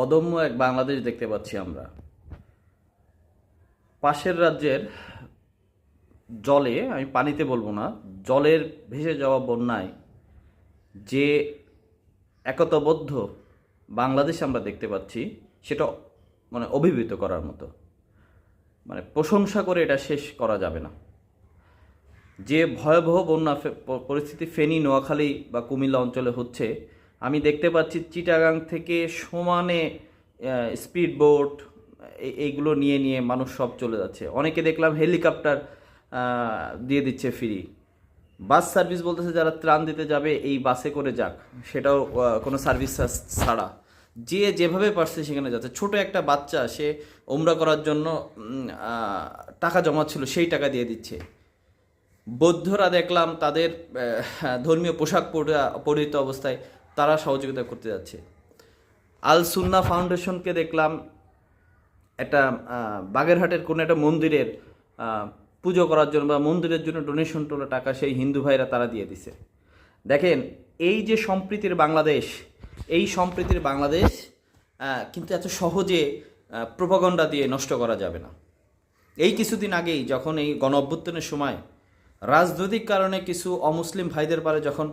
অদম্য এক বাংলাদেশ দেখতে পাচ্ছি আমরা। পাশের রাজ্যের জলে, আমি পানিতে বলব না, জলের ভেসে যাওয়া বন্যায় যে একতাবদ্ধ বাংলাদেশ আমরা দেখতে পাচ্ছি, সেটা মানে অভিভূত করার মতো। মানে প্রশংসা করে এটা শেষ করা যাবে না। যে ভয়াবহ বন্যা পরিস্থিতি ফেনী, নোয়াখালী বা কুমিল্লা অঞ্চলে হচ্ছে আমি দেখতে পাচ্ছি চিটাগাং থেকে সমানে স্পিড বোট এইগুলো নিয়ে নিয়ে মানুষ সব চলে যাচ্ছে। অনেকে দেখলাম হেলিকপ্টার দিয়ে দিচ্ছে ফ্রি। বাস সার্ভিস বলতেছে যারা ত্রাণ দিতে যাবে, এই বাসে করে যাক। সেটাও কোনো সার্ভিস ছাড়া যে যেভাবে পারছে সেখানে যাচ্ছে। ছোট একটা বাচ্চা, সে ওমরা করার জন্য টাকা জমাচ্ছিল, সেই টাকা দিয়ে দিচ্ছে। বৌদ্ধরা দেখলাম তাদের ধর্মীয় পোশাক পরা- পরিহিত অবস্থায় তারা সহযোগিতা করতে যাচ্ছে। আল সুন্না ফাউন্ডেশনকে দেখলাম একটা বাগেরহাটের কোনো একটা মন্দিরের পুজো করার জন্য বা মন্দিরের জন্য ডোনেশন টোলা টাকা সেই হিন্দু ভাইরা তারা দিয়ে দিছে। দেখেন, এই যে সম্প্রীতির বাংলাদেশ, এই সম্প্রীতির বাংলাদেশ কিন্তু এত সহজে প্রপাগণ্ডা দিয়ে নষ্ট করা যাবে না। এই কিছুদিন আগেই যখন এই গণ অভ্যুত্থানের সময় রাজনৈতিক কারণে কিছু অমুসলিম ভাইদের পারে যখন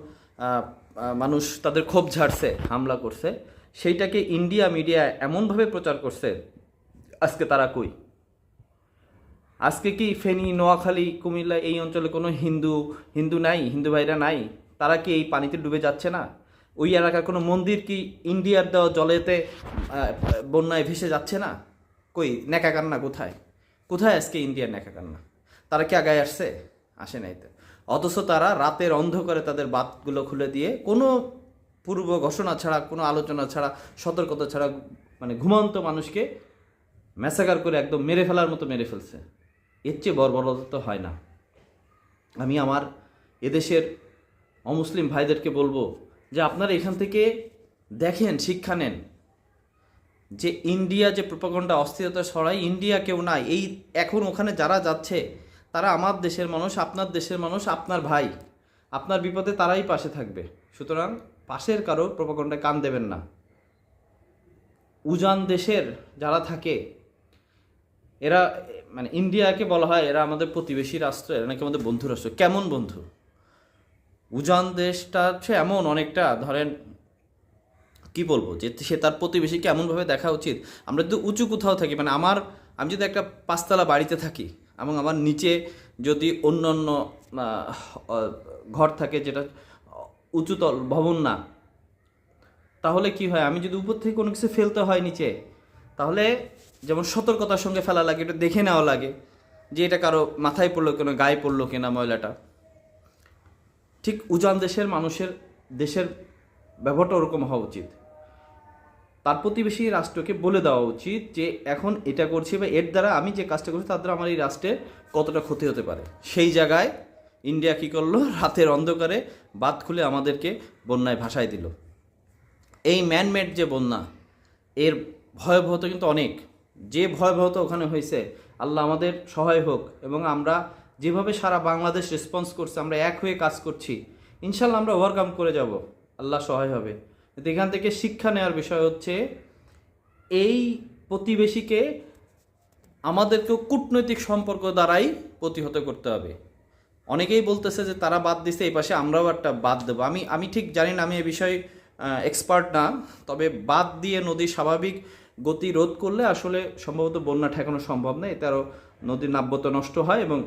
মানুষ তাদের ক্ষোভ ঝাড়ছে, হামলা করছে। সেইটাকে ইন্ডিয়া মিডিয়া এমনভাবে প্রচার করছে, আজকে তারা কই? আজকে কি ফেনী, নোয়াখালী, কুমিল্লা এই অঞ্চলে কোনো হিন্দু হিন্দু নাই, হিন্দু ভাইরা নাই? তারা কি এই পানিতে ডুবে যাচ্ছে না? ওই এলাকার কোনো মন্দির কি ইন্ডিয়ার দেওয়া জলেতে বন্যায় ভেসে যাচ্ছে না? কই নেকা কান্না কোথায়? কোথায় আজকে ইন্ডিয়ার নেকা কান্না তারা কি আগায় আসছে? আসে নাই তো। অথচ তারা রাতের অন্ধকারে তাদের বাতগুলো খুলে দিয়ে কোনো পূর্ব ঘোষণা ছাড়া, কোনো আলোচনা ছাড়া, সতর্কতা ছাড়া মানে ঘুমন্ত মানুষকে ম্যাসাকার করে একদম মেরে ফেলার মতো মেরে ফেলছে। এর চেয়ে বর্বরতা তো হয় না। আমি আমার এদেশের অমুসলিম ভাইদেরকে বলব যে আপনারা এখান থেকে দেখেন, শিক্ষা নেন যে ইন্ডিয়া যে প্রপাগণ্ডা অস্থিরতা ছড়ায়, ইন্ডিয়া কেউ নাই। এই এখন ওখানে যারা যাচ্ছে তারা আমার দেশের মানুষ, আপনার দেশের মানুষ, আপনার ভাই। আপনার বিপদে তারাই পাশে থাকবে। সুতরাং পাশের কারও প্রপাগণ্ডায় কান দেবেন না। উজান দেশের যারা থাকে, এরা মানে ইন্ডিয়াকে বলা হয়, এরা আমাদের প্রতিবেশী রাষ্ট্র, এরা নাকি আমাদের বন্ধু রাষ্ট্র। কেমন বন্ধু? উজান দেশটা হচ্ছে এমন অনেকটা, ধরেন, কি বলব, যে সে তার প্রতিবেশীকে এমনভাবে দেখা উচিত। আমরা যদি উঁচু কোথাও থাকি মানে আমার, আমি যদি একটা পাঁচতলা বাড়িতে থাকি এবং আমার নিচে যদি অন্য অন্য ঘর থাকে যেটা উঁচুতল ভবন না, তাহলে কি হয়? আমি যদি উপর থেকে কোনো কিছু ফেলতে হয় নিচে, তাহলে যেমন সতর্কতার সঙ্গে ফেলা লাগে, এটা দেখে নেওয়া লাগে যে এটা কারও মাথায় পড়ল কেন, গায়ে পড়ল কিনা ময়লাটা। ঠিক উজান দেশের মানুষের, দেশের ব্যবহারটা ওরকম হওয়া উচিত। তার প্রতিবেশী রাষ্ট্রকে বলে দেওয়া উচিত যে, এখন এটা করছি বা এর দ্বারা আমি যে কাজটা করছি তার দ্বারা আমার এই রাষ্ট্রের কতটা ক্ষতি হতে পারে। সেই জায়গায় ইন্ডিয়া কী করল? রাতের অন্ধকারে বাদ খুলে আমাদেরকে বন্যায় ভাসায় দিল। এই ম্যানমেড যে বন্যা, এর ভয়াবহতা কিন্তু অনেক। যে ভয়াবহতা ওখানে হয়েছে, আল্লাহ আমাদের সহায় হোক এবং আমরা যেভাবে সারা বাংলাদেশ রেসপন্স করছে, আমরা এক হয়ে কাজ করছি, ইনশাল্লাহ আমরা ওভারকাম করে যাব। আল্লাহ সহায় হবে। এখান থেকে শিক্ষা নেওয়ার বিষয় হচ্ছে, এই প্রতিবেশীকে আমাদেরকেও কূটনৈতিক সম্পর্ক দ্বারাই প্রতিহত করতে হবে। অনেকেই বলতেছে যে তারা বাদ দিছে, এই পাশে আমরাও একটা বাদ দেবো। আমি আমি ঠিক জানি না, আমি এ বিষয়ে এক্সপার্ট না, তবে বাদ দিয়ে নদীর স্বাভাবিক গতি রোধ করলে আসলে সম্ভবত বন্যা ঠেকানো সম্ভব নয় এতে আরও নদীর নাব্যতা নষ্ট হয় এবং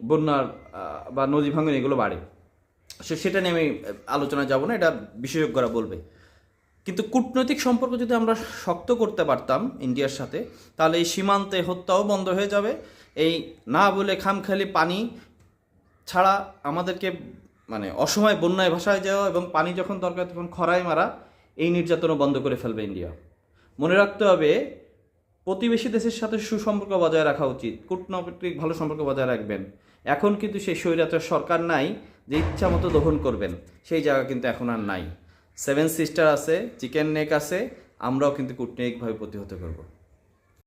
বন্যার বা নদী ভাঙন এগুলো বাড়ে। সে, সেটা নিয়ে আমি আলোচনা যাব না, এটা বিশেষজ্ঞরা বলবে। কিন্তু কূটনৈতিক সম্পর্ক যদি আমরা শক্ত করতে পারতাম ইন্ডিয়ার সাথে, তাহলে এই সীমান্তে হত্যাও বন্ধ হয়ে যাবে। এই না বলে খামখেয়ালি পানি ছাড়া আমাদেরকে মানে অসময় বন্যায় ভাসায় যাওয়া এবং পানি যখন দরকার তখন খরায় মারা, এই নির্যাতনও বন্ধ করে ফেলবে ইন্ডিয়া। মনে রাখতে হবে, প্রতিবেশী দেশের সাথে সুসম্পর্ক বজায় রাখা উচিত। কূটনৈতিক ভালো সম্পর্ক বজায় রাখবেন। এখন কিন্তু সেই স্বৈরাচার সরকার নাই যে ইচ্ছা মতো দহন করবেন। সেই জায়গা কিন্তু এখন আর নাই। সেভেন সিস্টার আছে চিকেন নেক আছে আমরাও কিন্তু কূটনৈতিকভাবে প্রতিহত করব।